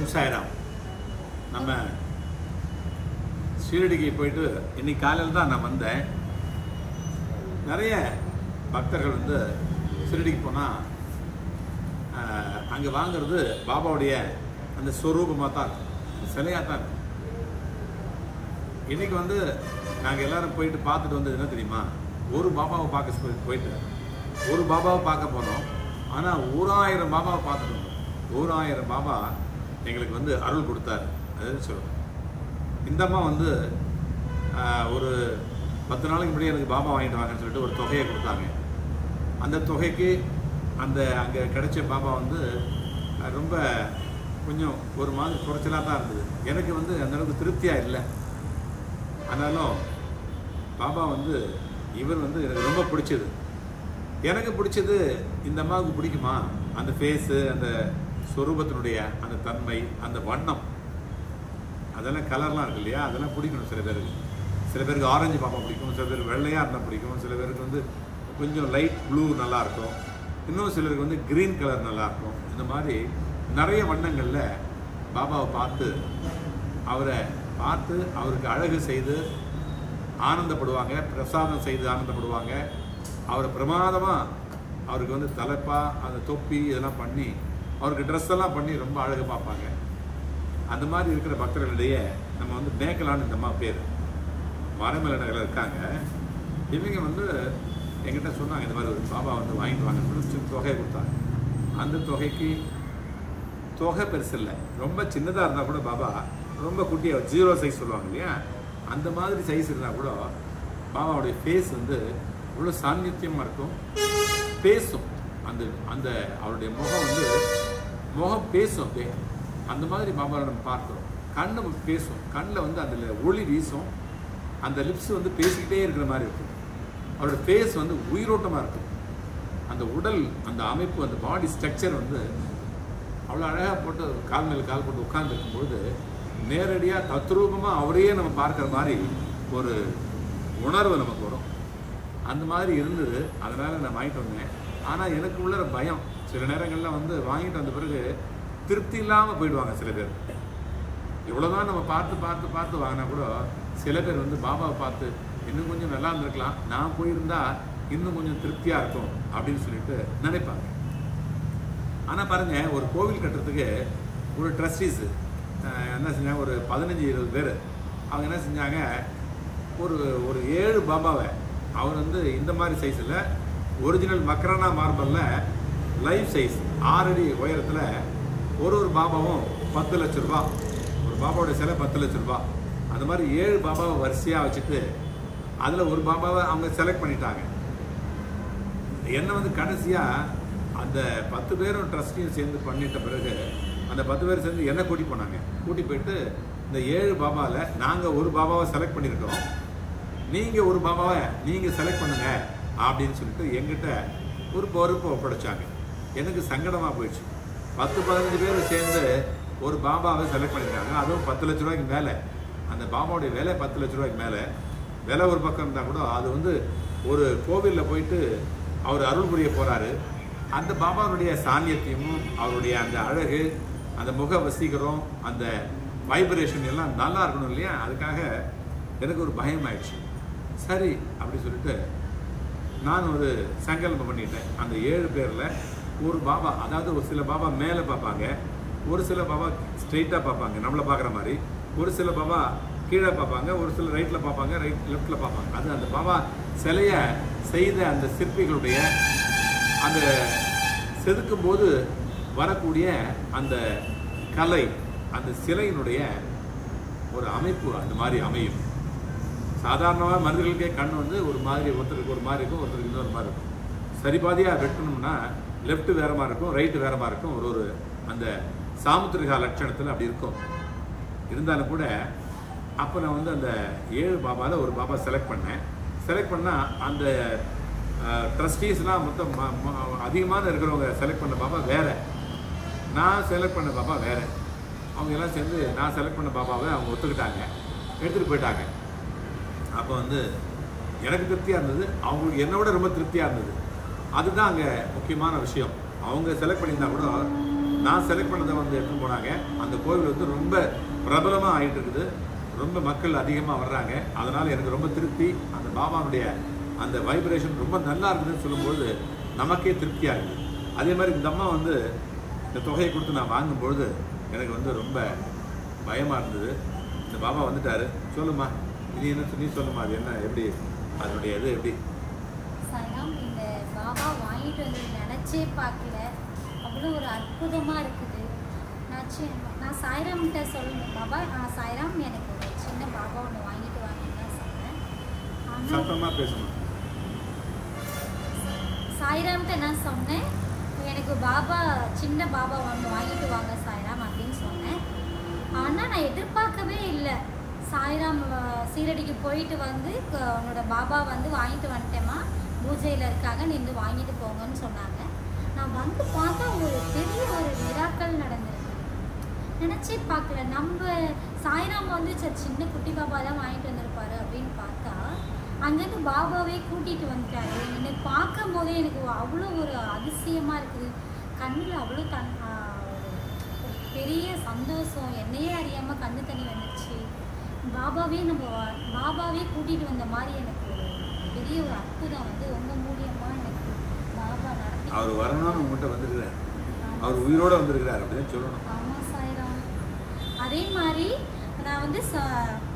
ஓம் சாய்ராம் நம்ம ஷீரடிக்கு போயிட்டு இன்னைக்கு காலையில் தான் நான் வந்தேன். நிறைய பக்தர்கள் வந்து ஷீரடிக்கு போனால் அங்கே வாங்குறது பாபாவுடைய அந்த ஸ்வரூபமாக தான் இருக்கும். சிலையாக தான் இருக்கும். இன்னைக்கு வந்து நாங்கள் எல்லாரும் போயிட்டு பார்த்துட்டு வந்தது என்ன தெரியுமா? ஒரு பாபாவை பார்க்க போயிட்டு ஒரு பாபாவை பார்க்க போனோம். ஆனால் ஓராயிரம் பாபாவை பார்த்துட்டு வந்தோம். ஓராயிரம் பாபா எங்களுக்கு வந்து அருள் கொடுத்தாரு. அது சொல்லுவோம் இந்த அம்மா வந்து ஒரு பத்து நாளைக்கு முன்னாடி எனக்கு பாபா வாங்கிட்டு வாங்கன்னு சொல்லிட்டு ஒரு தொகையை கொடுத்தாங்க. அந்த தொகைக்கு அந்த அங்கே கிடைச்ச பாபா வந்து ரொம்ப கொஞ்சம் ஒரு மாதிரி குறைச்சலாக தான் இருந்தது. எனக்கு வந்து அந்த அளவுக்கு திருப்தியாக இல்லை. ஆனாலும் பாபா வந்து இவர் வந்து எனக்கு ரொம்ப பிடிச்சது. எனக்கு பிடிச்சது இந்த அம்மாவுக்கு பிடிக்குமா? அந்த ஃபேஸு அந்த சொரூபத்தினுடைய அந்த தன்மை அந்த வண்ணம். அதெல்லாம் கலர்லாம் இருக்கு இல்லையா? அதெல்லாம் பிடிக்கணும் சில பேருக்கு. சில பேருக்கு ஆரஞ்சு பாப்பா பிடிக்கும் சில பேருக்கு வெள்ளையாக இருந்தால் பிடிக்கும் சில பேருக்கு வந்து கொஞ்சம் லைட் ப்ளூ நல்லாயிருக்கும் இன்னும் சிலருக்கு வந்து க்ரீன் கலர் நல்லாயிருக்கும் இந்த மாதிரி நிறைய வண்ணங்களில் பாபாவை பார்த்து அவரை பார்த்து அவருக்கு அழகு செய்து ஆனந்தப்படுவாங்க பிரசாதம் செய்து ஆனந்தப்படுவாங்க. அவரை பிரமாதமாக அவருக்கு வந்து தலைப்பா அந்த தொப்பி இதெல்லாம் பண்ணி அவருக்கு ட்ரெஸ் எல்லாம் பண்ணி ரொம்ப அழகு பார்ப்பாங்க. அந்த மாதிரி இருக்கிற பக்தர்களிடையே நம்ம வந்து மேக்கலான்னு இந்த அம்மா பேர். மரமலை நகரில் இருக்காங்க. இவங்க வந்து எங்கிட்ட சொன்னாங்க இந்த மாதிரி ஒரு பாபா வந்து வாங்கிட்டு வாங்க தொகையை கொடுத்தாங்க. அந்த தொகைக்கு தொகை பெருசு இல்லை. ரொம்ப சின்னதாக இருந்தால் கூட பாபா ரொம்ப குட்டியாக ஜீரோ சைஸ் சொல்லுவாங்க இல்லையா? அந்த மாதிரி சைஸ் இருந்தால் கூட பாபாவுடைய ஃபேஸ் வந்து இவ்வளோ சாநித்தியமாக இருக்கும். பேசும். அந்த அந்த அவருடைய முகம் வந்து முகம் பேசும் அப்படியே. அந்த மாதிரி பாபாவை நம்ம பார்க்குறோம். கண்ணு பேசும். கண்ணில் வந்து அதில் ஒளி வீசும். அந்த லிப்ஸ் வந்து பேசிக்கிட்டே இருக்கிற மாதிரி இருக்கும். அவரோட ஃபேஸ் வந்து உயிரோட்டமாக இருக்கும். அந்த உடல் அந்த அமைப்பு அந்த பாடி ஸ்ட்ரக்சர் வந்து அவ்வளோ அழகாக போட்டு கால் மேல் கால் போட்டு உட்கார்ந்துருக்கும்பொழுது நேரடியாக தத்ரூபமாக அவரையே நம்ம பார்க்குற மாதிரி ஒரு உணர்வு நமக்கு வரும். அந்த மாதிரி இருந்தது. அதனால் நான் வாங்கிட்டு வந்தேன். ஆனால் எனக்கு உள்ள பயம். சில நேரங்களில் வந்து வாங்கிட்டு வந்த பிறகு திருப்தி இல்லாமல் போயிடுவாங்க சில பேர். இவ்வளோதான் நம்ம பார்த்து பார்த்து பார்த்து வாங்கினா கூட சில பேர் வந்து பாபாவை பார்த்து இன்னும் கொஞ்சம் நல்லா இருந்திருக்கலாம் நான் போயிருந்தா இன்னும் கொஞ்சம் திருப்தியாக இருக்கும் அப்படின்னு சொல்லிட்டு நினைப்பாங்க. ஆனால் பாருங்கள் ஒரு கோவில் கட்டுறதுக்கு ஒரு ட்ரஸ்டீஸு என்ன செஞ்சாங்க? ஒரு பதினஞ்சு இருபது பேர். அவங்க என்ன செஞ்சாங்க? ஒரு ஒரு ஏழு பாபாவை அவர் வந்து இந்த மாதிரி சைஸில் ஒரிஜினல் மக்ரானா மார்பலில் லைஃப் சைஸ் ஆறடி உயரத்தில் ஒரு ஒரு பாபாவும் பத்து லட்ச ரூபா. ஒரு பாபாவோட சிலை பத்து லட்ச ரூபா. அந்த மாதிரி ஏழு பாபாவை வரிசையாக வச்சுட்டு அதில் ஒரு பாபாவை அவங்க செலக்ட் பண்ணிட்டாங்க. என்ன வந்து கடைசியாக அந்த பத்து பேரும் ட்ரஸ்டியும் சேர்ந்து பண்ணிட்ட பிறகு அந்த பத்து பேர் சேர்ந்து என்ன கூட்டி போனாங்க. கூட்டி போயிட்டு இந்த ஏழு பாபாவில் நாங்கள் ஒரு பாபாவை செலக்ட் பண்ணியிருக்கோம் நீங்கள் ஒரு பாபாவை நீங்கள் செலக்ட் பண்ணுங்கள் அப்படின்னு சொல்லிட்டு எங்கிட்ட ஒரு பொறுப்பை ஒப்படைச்சாங்க. எனக்கு சங்கடமாக போயிடுச்சு. பத்து பதினஞ்சு பேர் சேர்ந்து ஒரு பாபாவை செலக்ட் பண்ணியிருக்காங்க அதுவும் பத்து லட்ச ரூபாய்க்கு மேலே. அந்த பாபாவுடைய விலை பத்து லட்ச ரூபாய்க்கு மேலே. விலை ஒரு பக்கம் இருந்தால் கூட அது வந்து ஒரு கோவிலில் போயிட்டு அவர் அருள் புரிய போகிறாரு அந்த பாபாவுடைய சாநியத்தையும் அவருடைய அந்த அழகு அந்த முக வசீகரம் அந்த வைப்ரேஷன் எல்லாம் நல்லா இருக்கணும் இல்லையா? அதுக்காக எனக்கு ஒரு பயம் ஆயிடுச்சு. சரி அப்படி சொல்லிட்டு நான் ஒரு சங்கல்பம் பண்ணிட்டேன். அந்த ஏழு பேரில் ஒரு பாபா அதாவது ஒரு சில பாபா மேலே பார்ப்பாங்க ஒரு சில பாபா ஸ்ட்ரெயிட்டாக பார்ப்பாங்க நம்மளை பார்க்குற மாதிரி. ஒரு சில பாபா கீழே பார்ப்பாங்க ஒரு சில ரைட்டில் பார்ப்பாங்க ரைட் லெஃப்டில் பார்ப்பாங்க. அது அந்த பாபா சிலையை செய்த அந்த சிற்பிகளுடைய அந்த செதுக்கும் போது வரக்கூடிய அந்த கலை அந்த சிலையினுடைய ஒரு அமைப்பு அந்த மாதிரி அமையும். சாதாரணமாக மனிதர்களுக்கே கண் வந்து ஒரு மாதிரி ஒருத்தருக்கு ஒரு மாதிரி இருக்கும் ஒருத்தருக்கு இன்னொரு மாதிரி இருக்கும். சரிபாதியாக வெட்டணும்னா லெஃப்ட் வேற மாதிரி இருக்கும் ரைட்டு வேற மாதிரி இருக்கும். ஒரு ஒரு அந்த சாமுத்திரிகா லட்சணத்தில் அப்படி இருக்கும். இருந்தாலும் கூட அப்போ நான் வந்து அந்த ஏழு பாபாவில் ஒரு பாபா செலக்ட் பண்ணேன். செலக்ட் பண்ணால் அந்த ட்ரஸ்டீஸ்லாம் மொத்தம் ம- ம- அதிகமான இருக்கிறவங்க செலக்ட் பண்ண பாபா வேற. நான் செலக்ட் பண்ண பாபா வேற. அவங்க எல்லாம் சேர்ந்து நான் செலக்ட் பண்ண பாபாவை அவங்க ஒத்துக்கிட்டாங்க. எடுத்துகிட்டு போயிட்டாங்க. அப்போ வந்து எனக்கு திருப்தியாக இருந்தது. அவங்களுக்கு என்னை விட ரொம்ப திருப்தியாக இருந்தது. அதுதான் அங்கே முக்கியமான விஷயம். அவங்க செலக்ட் பண்ணியிருந்தா கூட நான் செலக்ட் பண்ணதை வந்து எடுத்துன்னு போனாங்க. அந்த கோவில் வந்து ரொம்ப பிரபலமாக ஆகிட்டு இருக்குது ரொம்ப மக்கள் அதிகமாக வர்றாங்க. அதனால் எனக்கு ரொம்ப திருப்தி. அந்த பாபாவுடைய அந்த வைப்ரேஷன் ரொம்ப நல்லா இருக்குதுன்னு சொல்லும்போது நமக்கே திருப்தியாக இருக்குது அதே மாதிரி இந்த அம்மா வந்து இந்த தொகையை கொடுத்து நான் வாங்கும்பொழுது எனக்கு வந்து ரொம்ப பயமாக இருந்தது. இந்த பாபா வந்துட்டாரு. சொல்லுமா இது என்ன நீ சொல்லுமா அது என்ன எப்படி? அதனுடைய இது எப்படி? வாங்கிட்டு வந்து நினச்சே பார்க்கல. அவ்வளோ ஒரு அற்புதமாக இருக்குது. நான் சி நான் சாய்ராம்கிட்ட சொல்லணும். பாபா நான் சாய்ராம் எனக்கு ஒரு சின்ன பாபா ஒன்று வாங்கிட்டு வாங்கன்னு தான் சொன்னேன். சாய்ராம்கிட்ட நான் சொன்னேன் எனக்கு பாபா சின்ன பாபா ஒன்று வாங்கிட்டு வாங்க சாய்ராம் அப்படின்னு சொன்னேன். ஆனால் நான் எதிர்பார்க்கவே இல்லை. சாய்ராம் சீரடிக்கு போயிட்டு வந்து உன்னோட பாபா வந்து வாங்கிட்டு வந்துட்டேம்மா. பூஜையில் இருக்காங்க நின்று வாங்கிட்டு போங்கன்னு சொன்னாங்க. நான் வந்து பார்த்தா ஒரு பெரிய ஒரு விழாக்கள் நடந்திருக்கு. நினச்சே பார்க்கல. நம்ம சாய்ராம் வந்து சரி சின்ன குட்டி பாபா தான் வாங்கிட்டு வந்திருப்பாரு அப்படின்னு பார்த்தா அங்கேருந்து பாபாவே கூட்டிகிட்டு வந்துட்டாரு. என்னை பார்க்கும் போதே எனக்கு அவ்வளோ ஒரு அதிசயமாக இருக்குது. கண்ணில் அவ்வளோ தன் ஒரு பெரிய சந்தோஷம். என்னையே அறியாமல் கண்ணு தண்ணி வந்துச்சு பாபாவே நம்ம வா- பாபாவே கூட்டிகிட்டு வந்த மாதிரி எனக்கு பெரிய ஒரு அற்புதம் வந்து உங்கள் மூலியமாக எனக்கு பாபா நடத்தி அவர் வரணும்னு உங்கள்கிட்ட வந்திருக்கிறார். அவர் உயிரோட வந்திருக்கிறார் அப்படின்னு சொல்லணும். ஆமாம் சாய்ராம். அதே மாதிரி நான் வந்து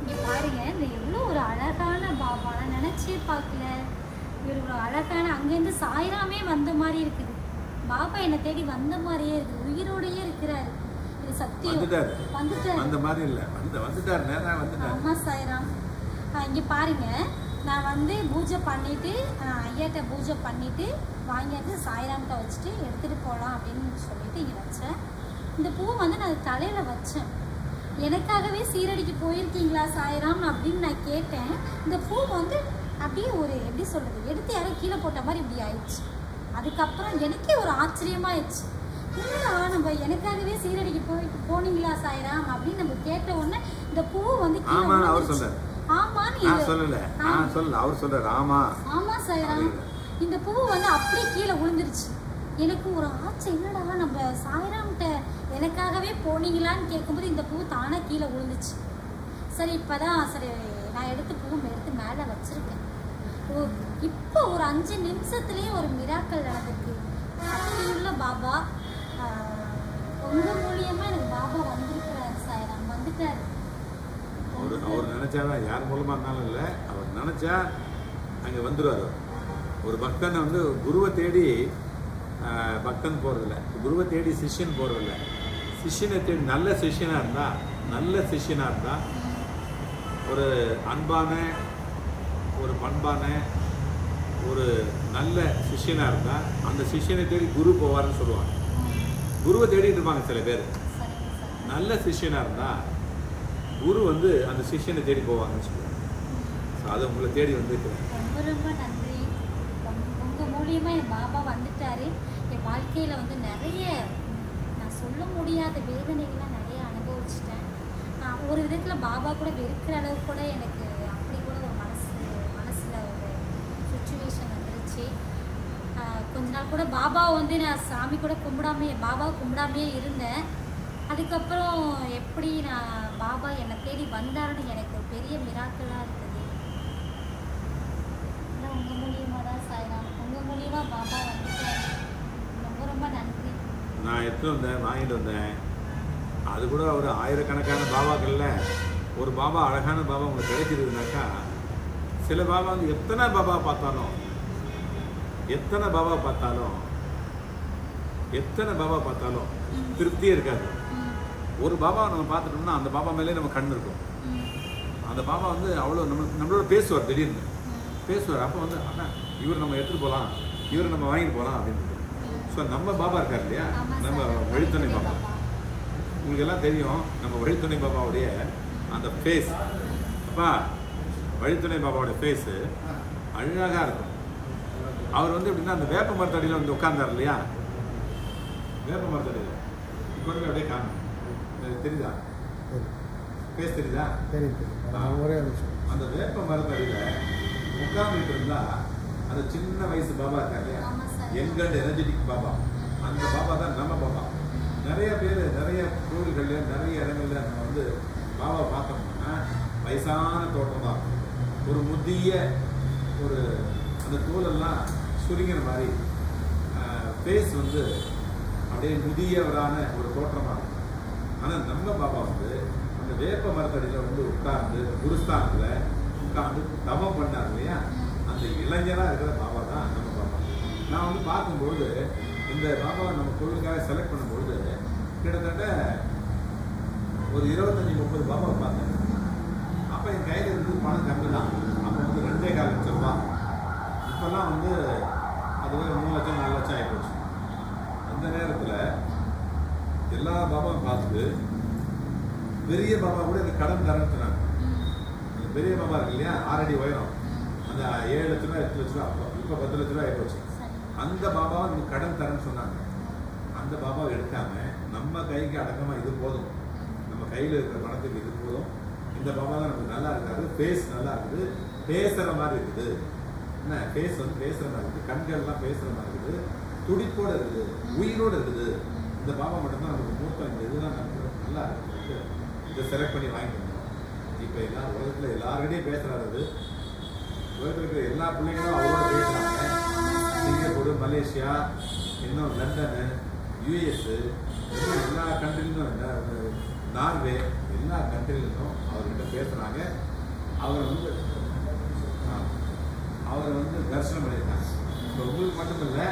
இங்கே பாருங்க இந்த எவ்வளோ ஒரு அழகான பாபா. நான் நினச்சே பார்க்கல. இவர் ஒரு அழகான அங்கேருந்து சாய்ராமே வந்த மாதிரி இருக்குது. பாபா என்னை தேடி வந்த மாதிரியே இருக்குது. உயிரோடையே இருக்கிறாரு. இது சத்தியம் வந்துட்டாரு. அந்த மாதிரி இல்லை. வந்து வந்துட்டார். நேராக வந்துட்டார். ஆமாம் சாய்ராம். இங்கே பாருங்க. நான் வந்து பூஜை பண்ணிட்டு ஆஹ், ஐயாட்ட பூஜை பண்ணிட்டு வாங்கியாந்து சாய்ராம்கிட்ட வச்சுட்டு எடுத்துகிட்டு போகலாம் அப்படின்னு சொல்லிட்டு இங்கே வச்சேன். இந்த பூ வந்து நான் தலையில் வச்சேன். எனக்காகவே சீரடிக்கு போயிருக்கீங்களா சாய்ராம் அப்படின்னு நான் கேட்டேன். இந்த பூ வந்து அப்படியே ஒரு எப்படி சொல்கிறது எடுத்து யாரோ கீழே போட்ட மாதிரி இப்படி ஆயிடுச்சு. அதுக்கப்புறம் எனக்கே ஒரு ஆச்சரியமாயிடுச்சு. என்னடா நம்ம எனக்காகவே சீரடிக்கு போயிட்டு போனீங்களா சாய்ராம் அப்படின்னு நம்ம கேட்ட உடனே இந்த பூ வந்து கீழே நான் சொல்லல. நான் சொல்லல. அவர் சொல்றாரு ஆமா ஆமா சாய்ராம். இந்த பூ வந்து அப்படியே கீழே விழுந்துருச்சு. எனக்கு ஒரு ஆச்சை. என்னடா நம்ம சாய்ராம்கிட்ட எனக்காகவே போனீங்களான்னு கேட்கும்போது இந்த பூ தானே கீழே விழுந்துச்சு. சரி இப்பதான் சரி நான் எடுத்து பூ எடுத்து மேலே வச்சிருக்கேன். ஓ இப்போ ஒரு அஞ்சு நிமிஷத்துலேயே ஒரு மிராக்கள் நடந்திருக்கு. அப்படியுள்ள பாபா ஆஹ், உங்க மூலியமா எனக்கு பாபா வந்திருக்கிறாரு சாய்ராம். வந்துட்டாரு. அவர் அவர் நினைச்சாதான் யார் மூலமா இருந்தாலும் இல்லை அவர் நினைச்சா அங்க வந்துடுவார் ஒரு பக்தனை வந்து குருவை தேடி பக்தன் போறதில்ல. குருவை தேடி சிஷ்யன் போகிறதில்ல சிஷ்யனை தேடி நல்ல சிஷ்யனா இருந்தா நல்ல சிஷ்யனா இருந்தா ஒரு அன்பான ஒரு பண்பான ஒரு நல்ல சிஷ்யனா இருந்தா அந்த சிஷ்யனை தேடி குரு போவார்னு சொல்லுவாங்க. குருவை தேடிட்டு இருப்பாங்க சில பேர். நல்ல சிஷ்யனா இருந்தா குரு வந்து அந்த சிஷியனை தேடி போவாங்கன்னு சொல்லுவாங்க. ஸோ அது உங்களை தேடி வந்து ரொம்ப ரொம்ப நன்றி. உங்க- மூலியமாக மூலியமா என் பாபா வந்துட்டாரு. என் வாழ்க்கையில வந்து நிறைய நான் சொல்ல முடியாத வேதனைகள்லாம் நிறைய அனுபவிச்சிட்டேன். நான் ஒரு விதத்துல பாபா கூட வெறுக்கிற அளவு கூட எனக்கு அப்படி கூட ஒரு மனசு மனசுல ஒரு சுச்சுவேஷன் வந்துருச்சு. கொஞ்ச நாள் கூட பாபா வந்து நான் சாமி கூட கும்பிடாமே பாபா கும்பிடாமே இருந்தேன். அதுக்கப்புறம் எப்படி நான் பாபா என்னை தேடி வந்தாருன்னு எனக்கு ஒரு பெரிய மிராக்கலாக இருக்குது. எல்லாம் உங்கள் மூலியமாக தான் சாய்ராம் உங்கள் மூலியமாக பாபா வந்துட்டாரு ரொம்ப ரொம்ப நன்றி. நான் எடுத்து வந்தேன் வாங்கிட்டு வந்தேன். அது கூட ஒரு ஆயிரக்கணக்கான பாபாக்கள்ல. ஒரு பாபா அழகான பாபா உங்களுக்கு கிடைச்சிருக்குனாக்கா சில பாபா வந்து எத்தனை பாபா பார்த்தாலும் எத்தனை பாபா பார்த்தாலும் எத்தனை பாபா பார்த்தாலும் திருப்தியே இருக்காது. ஒரு பாபா நம்ம பார்த்துட்டோம்னா அந்த பாபா மேலே நம்ம கண் இருக்கும். அந்த பாபா வந்து அவ்வளோ நம்ம நம்மளோட பேசுவார் திடீர்னு. பேசுவார். அப்போ வந்து அண்ணா இவர் நம்ம எடுத்துகிட்டு போகலாம். இவரை நம்ம வாங்கிட்டு போகலாம். அப்படின்னு ஸோ நம்ம பாபா இருக்கார் இல்லையா? நம்ம. வழித்துணை பாபா. உங்களுக்கு எல்லாம் தெரியும் நம்ம வழித்துணை பாபாவுடைய அந்த ஃபேஸ் அப்பா வழித்துணை பாபாவுடைய ஃபேஸு அழகாக இருக்கும். அவர் வந்து எப்படின்னா அந்த வேப்ப மரத்தடியில் வந்து உட்கார்ந்தார் இல்லையா? வேப்ப மரத்தடியில். கொண்டு அப்படியே காணும். தெரியுதா? பேஸ் தெரியுதா? தெரியுது ஒரே அந்த வேப்ப மரத்தடியில உட்கார்ந்துட்டு இருந்தா அந்த சின்ன வயசு பாபா இருக்காரு இல்லையா? எங்கள்ட எனர்ஜெட்டிக் பாபா. அந்த பாபா தான் நம்ம பாபா. நிறைய பேர் நிறைய கோவில்கள்ல நிறைய இடங்கள்ல நம்ம வந்து பாபா பார்த்தோம்னா வயசான தோட்டம் தான் ஒரு முதிய ஒரு அந்த தோலெல்லாம் சுருங்கிற மாதிரி ஃபேஸ் வந்து அப்படியே முதியவரான ஒரு தோற்றமாக ஆனால் நம்ம பாபா வந்து அந்த வேப்ப மரத்தடியில் வந்து உட்கார்ந்து குருஸ்தானத்தில் உட்கார்ந்து தவம் பண்ணார் இல்லையா? அந்த இளைஞராக இருக்கிற பாபா தான் நம்ம பாபா நான் வந்து பார்க்கும்பொழுது இந்த பாபாவை நம்ம கோவிலுக்காக செலக்ட் பண்ணும்பொழுது கிட்டத்தட்ட ஒரு இருபத்தஞ்சி முப்பது பாபாவை பார்த்தேன். அப்போ என் கையில் இருந்து பணம் கம்மி தான். அப்போ வந்து ரெண்டே கால் லட்சம் ரூபா. இப்போல்லாம் வந்து அதுவே மூணு லட்சம் நாலு லட்சம் ஆகிப்போச்சு அந்த நேரத்தில் எல்லா பாபாவும் பார்த்துட்டு பெரிய பாபா கூட இந்த கடன் தரேன்னு சொன்னாங்க. பெரிய பாபா இருக்கு இல்லையா? ஆறடி உயரம். அந்த ஏழு லட்ச ரூபா எட்டு லட்ச ரூபா அப்போ இப்போ பத்து லட்ச ரூபா ஆகிப்போச்சு அந்த பாபாவை நம்ம கடன் தரேன்னு சொன்னாங்க. அந்த பாபாவை எடுக்காம நம்ம கைக்கு அடக்கமாக இது போதும். நம்ம கையில் இருக்கிற பணத்துக்கு இது போதும். இந்த பாபா தான் நமக்கு நல்லா இருக்காது ஃபேஸ் நல்லா இருக்குது. பேசுகிற மாதிரி இருக்குது. என்ன? ஃபேஸ் வந்து பேசுகிற மாதிரி இருக்குது. கண்கள்லாம் பேசுகிற மாதிரி இருக்குது. துடிப்போடு இருக்குது. உயிரோட இருக்குது. இந்த பாபா மட்டும்தான் நமக்கு மூத்தம் இந்த இதுதான் நமக்கு நல்லா இருக்கு. இதை செலக்ட் பண்ணி வாங்கிக்கணும். இப்போ எல்லா உலகத்தில் எல்லாருக்கிட்டையும் பேசுகிறாரு அது. உலகத்தில் இருக்கிற எல்லா பிள்ளைங்களும் அவரோட பேசுகிறாங்க சிங்கப்பூர் மலேசியா இன்னும் லண்டனு யூஎஸ்ஸு இன்னும் எல்லா கண்ட்ரிலும் நார்வே எல்லா கண்ட்ரிலும் அவர்கிட்ட பேசுகிறாங்க அவர் வந்து அவரை வந்து தரிசனம் பண்ணியிருக்காங்க. இப்போ உங்களுக்கு மட்டும் இல்லை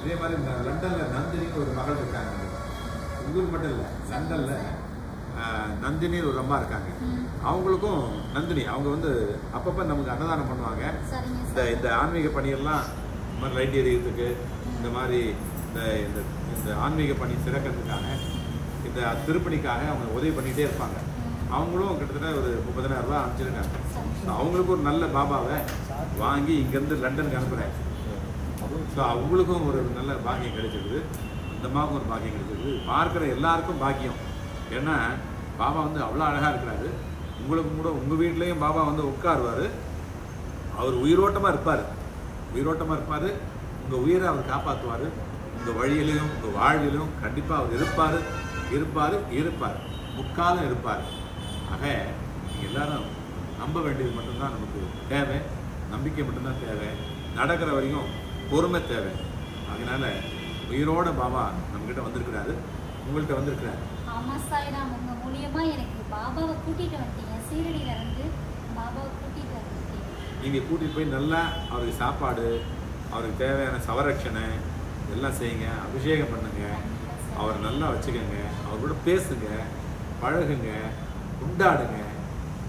இதே மாதிரி லண்டனில் நந்தினிக்கு ஒரு மகள் இருக்காங்க. உங்களுக்கு மட்டும் இல்லை லண்டன்ல நந்தினி ஒரு அம்மா இருக்காங்க. அவங்களுக்கும் நந்தினி அவங்க வந்து அப்பப்போ நமக்கு அன்னதானம் பண்ணுவாங்க. இந்த இந்த ஆன்மீக பணியெல்லாம் இந்த மாதிரி லைட் எரியறதுக்கு இந்த மாதிரி இந்த இந்த இந்த ஆன்மீக பணி சிறக்கிறதுக்காக இந்த திருப்பணிக்காக அவங்க உதவி பண்ணிகிட்டே இருப்பாங்க. அவங்களும் கிட்டத்தட்ட ஒரு முப்பதனாயிரம் ரூபாய் அனுப்பிச்சிருக்காங்க. ஸோ அவங்களுக்கு ஒரு நல்ல பாபாவை வாங்கி இங்கேருந்து லண்டனுக்கு அனுப்புகிறேன் ஸோ அவங்களுக்கும் ஒரு நல்ல பாக்கியம் கிடைச்சிருக்குது. அந்தமாவுக்கு ஒரு பாக்கியம் கிடைச்சிருக்குது பார்க்குற எல்லாருக்கும் பாக்கியம். ஏன்னா பாபா வந்து அவ்வளோ அழகாக இருக்கிறாரு. உங்களுக்கு கூட உங்கள் வீட்லேயும் பாபா வந்து உட்காருவார். அவர் உயிரோட்டமாக இருப்பார். உயிரோட்டமாக இருப்பார். உங்கள் உயிரை அவர் காப்பாற்றுவார் உங்கள் வழியிலையும் உங்கள் வாழ்விலும் கண்டிப்பாக அவர் இருப்பார். இருப்பார் இருப்பார். முக்காலம் இருப்பார். ஆக எல்லாரும் நம்ப வேண்டியது மட்டும்தான் நமக்கு தேவை. நம்பிக்கை மட்டும்தான் தேவை. நடக்கிற வரைக்கும் பொறுமை தேவை. அதனால் உயிரோட பாபா நம்மக்கிட்ட வந்திருக்கிறாரு. உங்கள்கிட்ட வந்திருக்கிறாரு. ஆமா சாய்ராம் உங்க மூலியமா எனக்கு பாபாவை கூட்டிட்டு வந்துட்டீங்க. சீரடியில இருந்து பாபாவை கூட்டிட்டு வந்துட்டீங்க. நீங்கள் கூட்டிகிட்டு போய் நல்லா அவருக்கு சாப்பாடு அவருக்கு தேவையான சவரட்சணை எல்லாம் செய்யுங்க அபிஷேகம் பண்ணுங்க. அவரை நல்லா வச்சுக்கோங்க. அவர் கூட பேசுங்க பழகுங்க உண்டாடுங்க.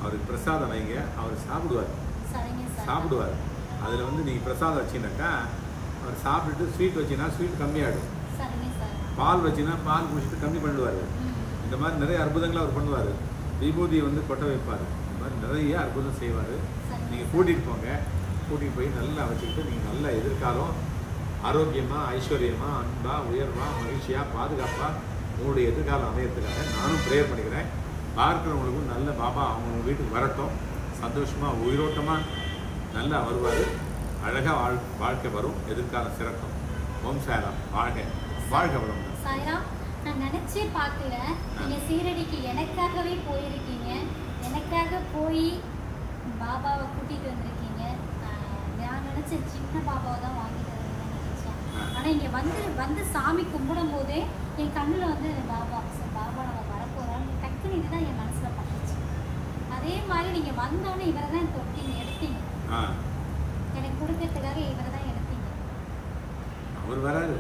அவருக்கு பிரசாதம் வைங்க. அவர் சாப்பிடுவார். சாப்பிடுவார். அதில் வந்து நீங்கள் பிரசாதம் வச்சீங்கன்னாக்கா சாப்பிட்டுட்டு ஸ்வீட் வச்சீங்கன்னா ஸ்வீட் கம்மியாகிடும் பால் வச்சீங்கன்னா பால் குடிச்சிட்டு கம்மி பண்ணிடுவார் ம். இந்த மாதிரி நிறைய அற்புதங்களை அவர் பண்ணுவார். விபூதியை வந்து கொட்ட வைப்பார். இந்த மாதிரி நிறைய அற்புதம் செய்வார். நீங்கள். கூட்டிகிட்டு போங்க. கூட்டிகிட்டு போய் நல்லா வச்சுக்கிட்டு நீங்கள் நல்ல எதிர்காலம் ஆரோக்கியமாக ஐஸ்வர்யமாக அன்பாக உயர்வாக மகிழ்ச்சியாக பாதுகாப்பாக உங்களுடைய எதிர்காலம் அமையறதுக்காக நானும் ப்ரேயர் பண்ணிக்கிறேன். பார்க்குறவங்களுக்கும் நல்ல பாபா அவங்க வீட்டுக்கு வரட்டும். சந்தோஷமாக உயிரோட்டமாக நல்லா வருவார். அழகாக வாழ் வாழ்க்கை வரும். எதிர்காலம் சிறக்கும். ஓம் சாராம் வாழ்க. வாழ்க வளமுடன். சாய்ராம் நான் நினைச்சே பார்க்கல. நீங்க சீரடிக்கு எனக்காகவே போயிருக்கீங்க. எனக்காக போய் பாபாவை கூட்டிட்டு வந்திருக்கீங்க. நான் நினைச்சேன் சின்ன பாபாவை தான் வாங்கிட்டு வருவீங்கன்னு நினைச்சேன். ஆனா இங்க வந்து வந்து சாமி கும்பிடும் போதே என் கண்ணுல வந்து பாபா சரி, பாபா நம்ம வரப்போறோம் டக்குன்னு இதுதான் என் மனசுல பட்டுச்சு. அதே மாதிரி நீங்க வந்தோடனே இவரை தான் தொட்டீங்க எடுத்தீங்க. இவரை தான் எடுத்தீங்க அவர் வராரு.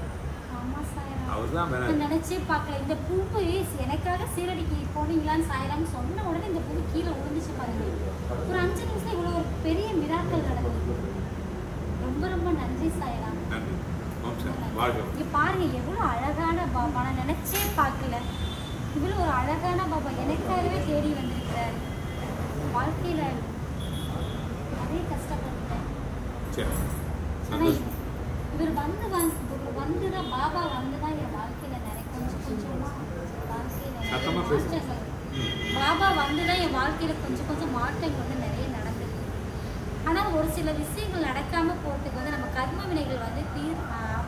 அவர் தான் வராரு. நினைச்சே பார்க்கல இந்த பூவு எனக்காக சீரடிக்கு போனீங்களான்னு சாயராம் சொன்ன உடனே இந்த பூ கீழே விழுந்துச்சு பாருங்க. ஒரு அஞ்சு நிமிஷம் இவ்வளோ ஒரு பெரிய மிராக்கள் நடந்தது. ரொம்ப ரொம்ப நன்றி வளமுடன். இங்க பாருங்க எவ்வளோ அழகான பாபா. நான் நினைச்சே பார்க்கல. இவ்வளோ ஒரு அழகான பாபா எனக்காகவே தேடி வந்திருக்கிறாரு. வாழ்க்கையில நிறைய கஷ்டப்பட்டுட்டேன் சரி சந்தோஷம். இவர் வந்து வந்து தான் பாபா வந்து தான் என் வாழ்க்கையில நிறைய கொஞ்சம் கொஞ்சமா வாழ்க்கையில நிறைய சத்தமா பேசு. பாபா வந்து தான் என் வாழ்க்கையில கொஞ்சம் கொஞ்சம் மாற்றங்கள் வந்து நிறைய நடந்திருக்கு. ஆனா ஒரு சில விஷயங்கள் நடக்காம போறதுக்கு வந்து நம்ம கர்ம வினைகள் வந்து தீர்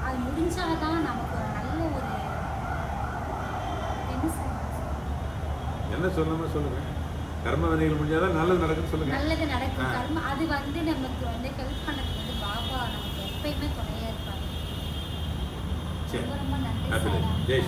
அது முடிஞ்சாதான் நமக்கு ஒரு நல்ல ஒரு என்ன சொல்லணுமோ சொல்லுங்க. கர்ம வினைகள் முடிஞ்சாதான் நல்லது நடக்குன்னு சொல்லுங்க நல்லது நடக்கும். கர்ம அது வந்து நமக்கு வந்து ஹெல்ப் பண்ணதுக்கு வந்து பாபா நமக்கு எப்பயுமே துணையா இருப்பாங்க சரி. ஜெய்.